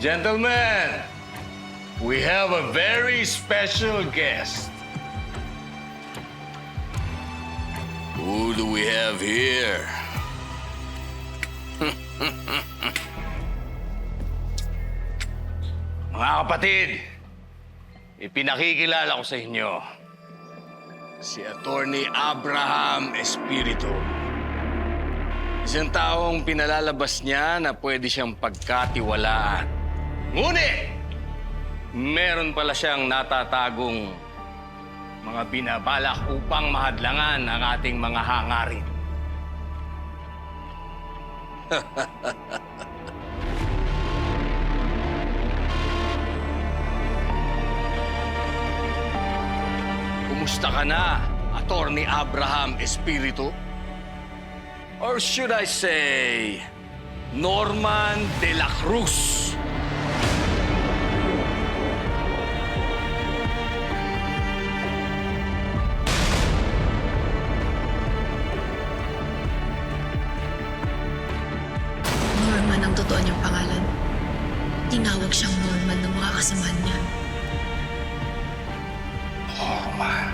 Gentlemen, we have a very special guest. Who do we have here? Mga kapatid, ipinakikilala ko sa inyo si Attorney Abraham Espiritu. Isang taong pinalalabas niya na pwede siyang pagkatiwalaan. Ngunit, meron pala siyang natatagong mga binabalak upang mahadlangan ang ating mga hangarin. Kumusta ka na, Attorney Abraham Espiritu? Or should I say, Norman de la Cruz? Norman ang totoo niyang pangalan. Tinawag siyang Norman ng mga kasamahan niya. Norman.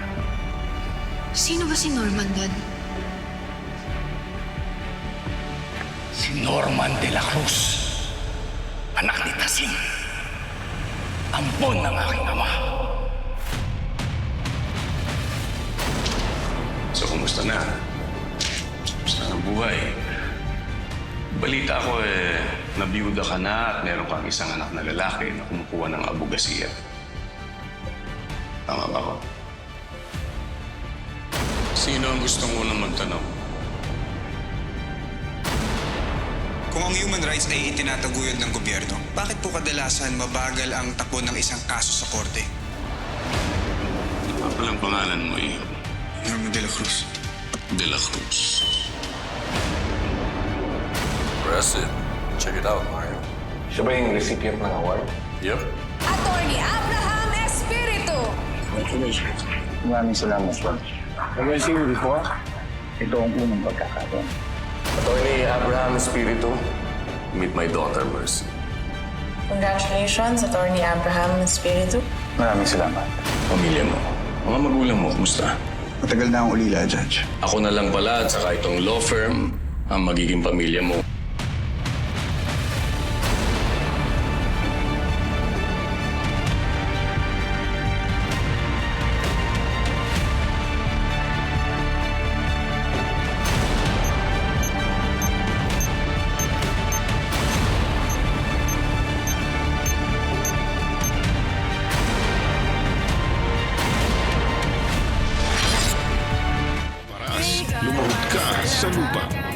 Sino ba si Norman, Dad? Si Norman de la Cruz. Anak ni Tasim. Ampon ng aking ama. So, kumusta na? Kumusta ang buhay? Balita ko eh, nabiyuda ka na at meron kang isang anak na lalaki na kumukuha ng abogasiya. Tama ba ko? Sino ang gustong unang magtanong? Kung ang human rights ay itinataguyod ng gobyerno, bakit po kadalasan mabagal ang takbo ng isang kaso sa korte? Ano palang pangalan mo eh? Norman de la Cruz. De la Cruz. Impressive. Check it out, Mario. Siya ba yung recipient ng award? Yep. Attorney Abraham Espiritu. Maraming salamat, sir. As I said before, ito ang unang pagkakataon. Attorney Abraham Espiritu, meet my daughter, Mercy. Congratulations, Attorney Abraham Espiritu. Maraming salamat. Pamilya mo. Mga magulang mo, kumusta? Matagal na akong ulila, Judge. Ako na lang pala at saka itong law firm ang magiging pamilya mo. sa lupa.